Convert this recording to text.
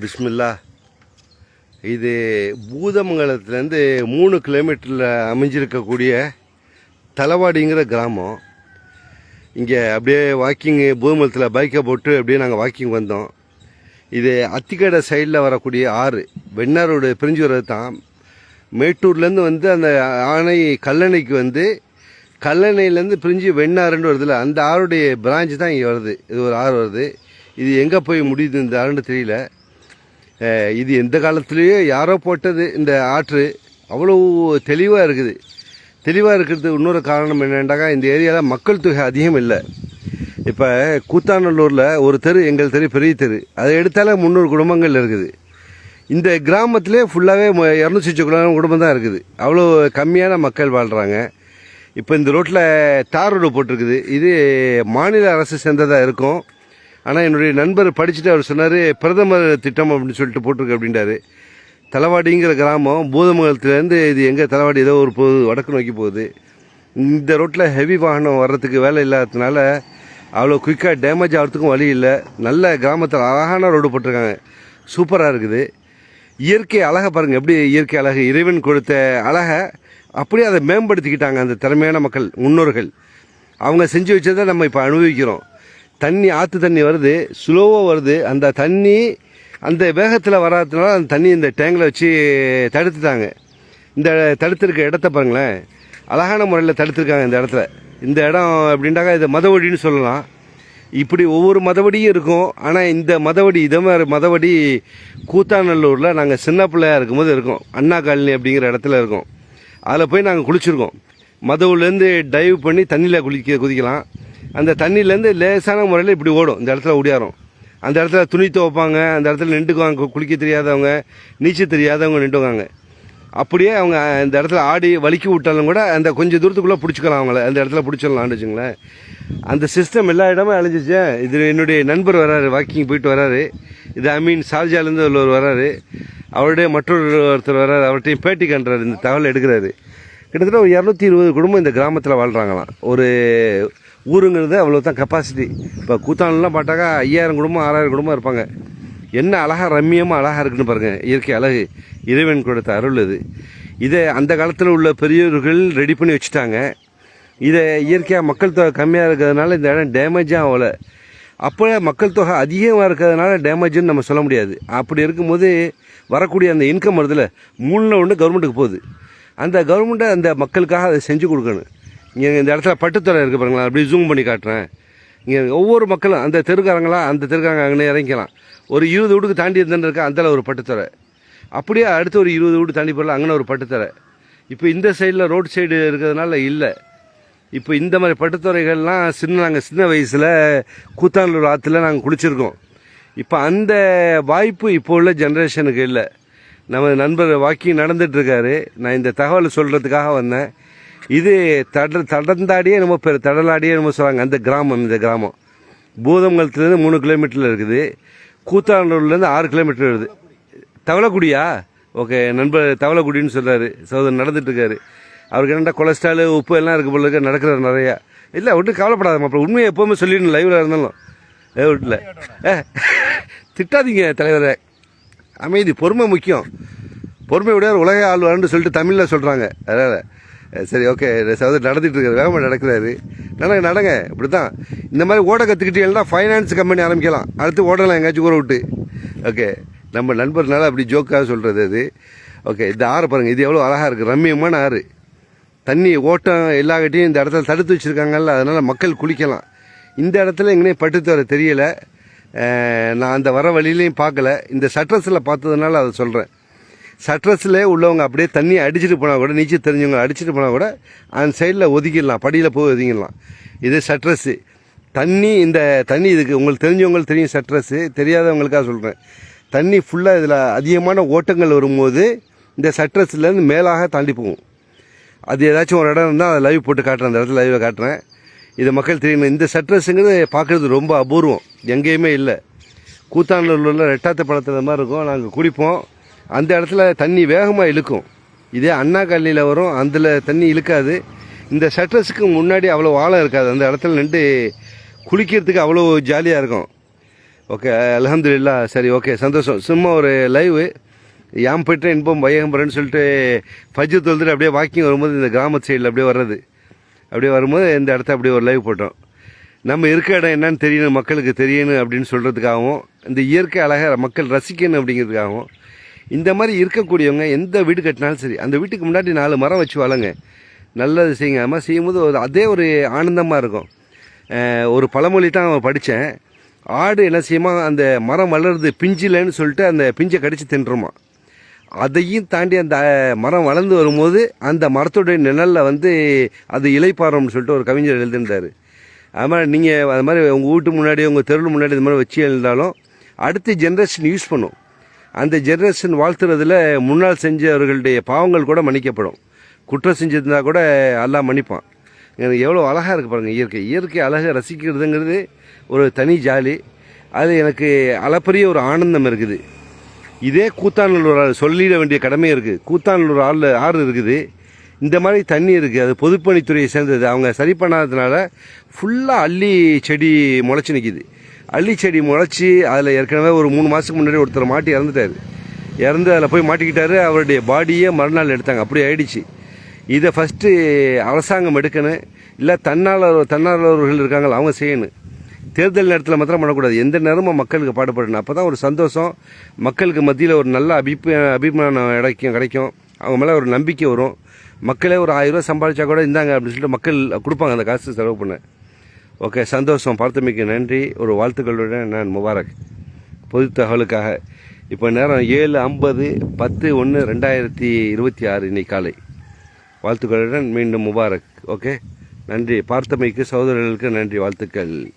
பிஸ்மில்லா. இது பூதமங்கலத்துலேருந்து மூணு கிலோமீட்டரில் அமைஞ்சிருக்கக்கூடிய தலவாடிங்கிற கிராமம். இங்கே அப்படியே வாக்கிங்கு பூதமங்கலத்தில் பைக்கை போட்டு அப்படியே நாங்கள் வாக்கிங் வந்தோம். இது அத்திக்கடை சைடில் வரக்கூடிய ஆறு. வெண்ணாரோடு பிரிஞ்சு வர்றது தான். மேட்டூர்லேருந்து வந்து அந்த ஆணை கல்லணைக்கு வந்து கல்லணையிலேருந்து பிரிஞ்சு வெண்ணாறுன்னு வருதுல்ல அந்த ஆறுடைய பிரான்ச் தான் இங்கே வருது. இது ஒரு ஆறு வருது. இது எங்கே போய் முடியுது இந்த ஆறுன்னு தெரியல. இது எந்த காலத்துலேயோ யாரோ போட்டது இந்த ஆற்று அவ்வளோ தெளிவாக இருக்குது. தெளிவாக இருக்கிறது இன்னொரு காரணம் என்னென்னாக்கா இந்த ஏரியாவில் மக்கள் தொகை அதிகம் இல்லை. இப்போ கூத்தாநல்லூரில் ஒரு தெரு எங்கள் தெரு பெரிய தெரு. அதை எடுத்தாலே முந்நூறு குடும்பங்கள் இருக்குது. இந்த கிராமத்திலே ஃபுல்லாகவே இரநூத்தி குடும்பம் குடும்பம் தான் இருக்குது. அவ்வளோ கம்மியான மக்கள் வாழ்கிறாங்க இப்போ இந்த ரோட்டில் தார் ரோடு போட்டிருக்குது. இது மாநில அரசு சேர்ந்ததாக இருக்கும். ஆனால் என்னுடைய நண்பர் படிச்சுட்டு அவர் சொன்னார் பிரதமர் திட்டம் அப்படின்னு சொல்லிட்டு போட்டிருக்கு அப்படின்றாரு. தலவாடிங்கிற கிராமம் பூதமங்கலத்துலேருந்து இது எங்கே தலவாடி? ஏதோ ஒரு போகுது வடக்கு நோக்கி போகுது. இந்த ரோட்டில் ஹெவி வாகனம் வர்றதுக்கு வேலை இல்லாததுனால அவ்வளோ குயிக்காக டேமேஜ் ஆகிறதுக்கும் வழி இல்லை. நல்ல கிராமத்தில் அழகான ரோடு போட்டிருக்காங்க. சூப்பராக இருக்குது. இயற்கை அழகை பாருங்கள் எப்படி இயற்கை அழகு. இறைவன் கொடுத்த அழகை அப்படியே அதை மேம்படுத்திக்கிட்டாங்க அந்த திறமையான மக்கள் முன்னோர்கள். அவங்க செஞ்சு வச்சதை நம்ம இப்போ அனுபவிக்கிறோம். தண்ணி ஆற்று தண்ணி வருது ஸ்லோவாக வருது. அந்த தண்ணி அந்த வேகத்தில் வராததுனால அந்த தண்ணி இந்த டேங்கில் வச்சு தடுத்துட்டாங்க. இந்த தடுத்திருக்க இடத்த பாருங்களேன். அழகான முறையில் தடுத்திருக்காங்க இந்த இடத்துல. இந்த இடம் அப்படின்ட்டாக்கா இது மதவடின்னு சொல்லலாம். இப்படி ஒவ்வொரு மதவடியும் இருக்கும். ஆனால் இந்த மதவடி இதே மாதிரி மதவடி கூத்தாநல்லூரில் நாங்கள் சின்ன பிள்ளையா இருக்கும்போது இருக்கோம். அண்ணா காலனி அப்படிங்கிற இடத்துல இருக்கோம். அதில் போய் நாங்கள் குளிச்சிருக்கோம். மதவுலேருந்து டைவ் பண்ணி தண்ணியில் குளிக்க குதிக்கலாம். அந்த தண்ணியிலேருந்து லேசான முறையில் இப்படி ஓடும். இந்த இடத்துல ஓடியாரும் அந்த இடத்துல துணி துவைப்பாங்க. அந்த இடத்துல நின்றுக்குவாங்க. குளிக்க தெரியாதவங்க நீச்சல் தெரியாதவங்க நின்றுவாங்க அப்படியே அவங்க இந்த இடத்துல ஆடி வலிக்கி விட்டாலும் கூட அந்த கொஞ்சம் தூரத்துக்குள்ளே பிடிச்சிக்கலாம் அவங்கள. அந்த இடத்துல பிடிச்சிடலாம்னு வச்சுங்களேன். அந்த சிஸ்டம் எல்லா இடமும் அழிஞ்சிச்சு. இது என்னுடைய நண்பர் வராரு வாக்கிங் போயிட்டு வராரு. இது ஐ மீன் சார்ஜாலேருந்து உள்ளவர் வராரு. அவருடைய மற்றொரு ஒருத்தர் வராரு. அவர்கிட்டையும் பேட்டி கண்டுறாரு இந்த தகவல் எடுக்கிறாரு. கிட்டத்தட்ட ஒரு இரநூத்தி இருபது குடும்பம் இந்த கிராமத்தில் வாழ்கிறாங்களாம் ஒரு ஊருங்கிறது அவ்வளோ தான் கெப்பாசிட்டி இப்போ கூத்தானெலாம் பார்த்தாக்கா ஐயாயிரம் குடும்பம் ஆறாயிரம் குடும்பம் இருப்பாங்க. என்ன அழகாக ரம்மியமாக அழகாக இருக்குன்னு பாருங்கள் இயற்கை அழகு. இறைவன் கொடுத்த அருள் இது இதை அந்த காலத்தில் உள்ள பெரியவர்கள் ரெடி பண்ணி வச்சுட்டாங்க. இதை இயற்கையாக மக்கள் தொகை கம்மியாக இருக்கிறதுனால இந்த இடம் டேமேஜாக ஆகலை அப்போ மக்கள் தொகை அதிகமாக இருக்கிறதுனால டேமேஜ்னு நம்ம சொல்ல முடியாது. அப்படி இருக்கும்போது வரக்கூடிய அந்த இன்கம் வருதுல மூணு ஒன்று கவர்மெண்ட்டுக்கு போகுது. அந்த கவர்மெண்ட்டை அந்த மக்களுக்காக அதை செஞ்சு கொடுக்கணும். இங்கே இந்த இடத்துல பட்டுத்துறை இருக்குது பாருங்களா அப்படி ஜூம் பண்ணி காட்டுறேன். இங்கே ஒவ்வொரு மக்களும் அந்த தெருக்காரங்களாம் அந்த தெருக்காரங்க அங்கே இறங்கிக்கலாம். ஒரு இருபது வீட்டுக்கு தாண்டி இருந்துன்னு இருக்கா அந்தல ஒரு பட்டுத்துறை அப்படியே அடுத்து ஒரு இருபது வீடு தாண்டி போடலாம் அங்கே ஒரு பட்டுத்துறை இப்போ இந்த சைடில் ரோட் சைடு இருக்கிறதுனால இல்லை. இப்போ இந்த மாதிரி பட்டுத்துறைகள்லாம் சின்ன நாங்கள் சின்ன வயசில் கூத்தாண்டூர் ஆற்றுல நாங்கள் குளிச்சிருக்கோம். இப்போ அந்த வாய்ப்பு இப்போ உள்ள ஜென்ரேஷனுக்கு இல்லை. நம்ம நண்பர் வாக்கிங் நடந்துகிட்ருக்காரு நான் இந்த தகவலை சொல்கிறதுக்காக வந்தேன். இது தட தடந்தாடியே நம்ம பெரு தடலாடியே நம்ம சொல்கிறாங்க அந்த கிராமம் இந்த கிராமம். பூதமங்கலத்துலேருந்து மூணு கிலோமீட்டரில் இருக்குது. கூத்தாண்டூர்லேருந்து ஆறு கிலோமீட்டர் வருது தவளக்குடியா? ஓகே நண்பர் தவளக்குடின்னு சொல்கிறாரு சோதரன் நடந்துட்டுருக்காரு. அவருக்கு என்னடா கொலஸ்ட்ரால் உப்பு எல்லாம் இருக்கு போல இருக்க நடக்கிறார் நிறையா. இல்லை ஒன்றும் கவலைப்படாத மாப்பிள்ள உண்மையை எப்போவுமே சொல்லிடணும் லைவில் இருந்தாலும். லைவ் வீட்டில். ஏ திட்டாதீங்க தலைவரை. அமைதி பொறுமை முக்கியம். பொறுமை உடையார் உலக ஆழ்வார்னு சொல்லிட்டு தமிழில் சொல்கிறாங்க அதனால் சரி ஓகே சகோதரர் நடந்துட்டு இருக்காரு வேகமாக நடக்கிறாரு. நடங்க நடங்க. இப்படி தான் இந்த மாதிரி ஓட கற்றுக்கிட்டீங்கன்னா ஃபைனான்ஸ் கம்பெனி ஆரம்பிக்கலாம். அடுத்து ஓடலாம் எங்கேயாச்சும் ஊற விட்டு. ஓகே நம்ம நண்பர்னால அப்படி ஜோக்காக சொல்கிறது அது. ஓகே இந்த ஆறு பாருங்கள் இது எவ்வளோ அழகாக இருக்குது ரம்மியமான ஆறு. தண்ணி ஓட்டம் எல்லா கட்டியும் இந்த இடத்துல தடுத்து வச்சுருக்காங்கல்ல அதனால் மக்கள் குளிக்கலாம். இந்த இடத்துல எங்கேயும் பட்டுத்தர தெரியலை. நான் அந்த வர வழியிலையும் பார்க்கல. இந்த சட்ரஸில் பார்த்ததுனால அதை சொல்கிறேன் சட்ரஸில் உள்ளவங்க அப்படியே தண்ணி அடிச்சுட்டு போனால் கூட நீச்சல் தெரிஞ்சவங்க அடிச்சுட்டு போனால் கூட அந்த சைடில் ஒதுக்கிடலாம் படியில் போய் ஒதுங்கிடலாம். இது சட்ரஸ்ஸு தண்ணி இந்த தண்ணி இதுக்கு உங்களுக்கு தெரிஞ்சவங்களுக்கு தெரியும் சட்ரஸ்ஸு தெரியாதவங்களுக்காக சொல்கிறேன் தண்ணி ஃபுல்லாக இதில் அதிகமான ஓட்டங்கள் வரும்போது இந்த சட்ரஸ்லேருந்து மேலாக தாண்டி போகும். அது ஏதாச்சும் ஒரு இடம் இருந்தால் அதை லைவ் போட்டு காட்டுறேன். அந்த இடத்துல லைவை காட்டுறேன். இது மக்கள் தெரியணும் இந்த சட்ரஸுங்கிறது பார்க்குறது ரொம்ப அபூர்வம். எங்கேயுமே இல்லை. கூத்தாண்டூரில் ரெட்டாத்த பழத்தில் மாதிரி இருக்கும். நாங்கள் குடிப்போம். அந்த இடத்துல தண்ணி வேகமாக இழுக்கும். இதே அண்ணா காலனியில் வரும் அதில் தண்ணி இழுக்காது. இந்த சட்ரஸுக்கு முன்னாடி அவ்வளோ ஆழம் இருக்காது. அந்த இடத்துல நின்று குளிக்கிறதுக்கு அவ்வளோ ஜாலியாக இருக்கும். ஓகே அலமதுல்லா சரி ஓகே சந்தோஷம். சும்மா ஒரு லைவு. ஏன் போய்ட்டு இன்பம் வையகம்பரன்னு சொல்லிட்டு ஃபஜ்ஜு தொழுதுட்டு அப்படியே வாக்கிங் வரும்போது இந்த கிராமத்து சைடில் அப்படியே வர்றது. அப்படியே வரும்போது இந்த இடத்த அப்படியே ஒரு லைவ் போட்டோம். நம்ம இருக்க இடம் என்னன்னு தெரியணும் மக்களுக்கு தெரியணும் அப்படின்னு சொல்கிறதுக்காகவும் இந்த இயற்கை அழகை மக்கள் ரசிக்கணும் அப்படிங்கிறதுக்காகவும் இந்த மாதிரி இருக்கக்கூடியவங்க எந்த வீடு கட்டினாலும் சரி அந்த வீட்டுக்கு முன்னாடி நாலு மரம் வச்சு வளங்க நல்லது செய்யுங்க. அது மாதிரி செய்யும்போது ஒரு அதே ஒரு ஆனந்தமாக இருக்கும். ஒரு பழமொழி தான் படித்தேன் ஆடு என்ன செய்யுமா அந்த மரம் வளருது பிஞ்சிலன்னு சொல்லிட்டு அந்த பிஞ்சை கடித்து தின்றுமா. அதையும் தாண்டி அந்த மரம் வளர்ந்து வரும்போது அந்த மரத்துடைய நிழலில் வந்து அது இலைப்பாறம்னு சொல்லிட்டு ஒரு கவிஞர் எழுதியிருந்தார். அது மாதிரி நீங்கள் அது மாதிரி உங்கள் வீட்டு முன்னாடி உங்கள் தெருவில் முன்னாடி இந்த மாதிரி வச்சு எழுந்தாலும் அடுத்த ஜென்ரேஷன் யூஸ் பண்ணும். அந்த ஜென்ரேஷன் வாழ்த்துறதுல முன்னால் செஞ்சவர்களுடைய பாவங்கள் கூட மன்னிக்கப்படும். குற்றம் செஞ்சிருந்தா கூட எல்லாம் மன்னிப்பான். எனக்கு எவ்வளோ அழகாக இருக்குது பாருங்கள் இயற்கை. இயற்கை அழகை ரசிக்கிறதுங்கிறது ஒரு தனி ஜாலி. அது எனக்கு அளப்பரிய ஒரு ஆனந்தம் இருக்குது. இதே கூத்தாநல்லூர் ஆறு சொல்லிட வேண்டிய கடமை இருக்குது கூத்தாநல்லூர் ஆள் ஆறு இருக்குது. இந்த மாதிரி தண்ணி இருக்குது அது பொதுப்பணித்துறையை சேர்ந்தது. அவங்க சரி பண்ணாததுனால ஃபுல்லாக அள்ளி செடி முளைச்சி நிற்கிது அள்ளி செடி முளைச்சி அதில் ஏற்கனவே ஒரு மூணு மாதத்துக்கு முன்னாடி ஒருத்தர் மாட்டி இறந்துட்டார். இறந்து அதில் போய் மாட்டிக்கிட்டாரு. அவருடைய பாடியே மறுநாள் எடுத்தாங்க. அப்படி ஆயிடுச்சு. இதை ஃபஸ்ட்டு அரசாங்கம் எடுக்கணும். இல்லை தன்னாளர் தன்னார்வலர்கள் இருக்காங்களா அவங்க செய்யணும். தேர்தல் நேரத்தில் மாத்திரம் பண்ணக்கூடாது. எந்த நேரமும் மக்களுக்கு பாடுபடணும். அப்போ தான் ஒரு சந்தோஷம். மக்களுக்கு மத்தியில் ஒரு நல்ல அபிப்ப அபிமானம் கிடைக்கும் கிடைக்கும். அவங்க மேலே ஒரு நம்பிக்கை வரும். மக்களே ஒரு ஆயிரம் ரூபா சம்பாதிச்சா கூட இந்தாங்க அப்படின்னு சொல்லிட்டு மக்கள் கொடுப்பாங்க அந்த காசு செலவு பண்ண. ஓகே சந்தோஷம். பார்த்தமைக்கு நன்றி. ஒரு வாழ்த்துக்களுடன் நான் முபாரக். பொது தகவலுக்காக இப்போ நேரம் ஏழு ஐம்பது பத்து ஒன்று ரெண்டாயிரத்தி இருபத்தி ஆறு இன்னைக்கு காலை. வாழ்த்துக்களுடன் மீண்டும் முபாரக். ஓகே நன்றி. பார்த்தமைக்கு சகோதரர்களுக்கு நன்றி. வாழ்த்துக்கள்.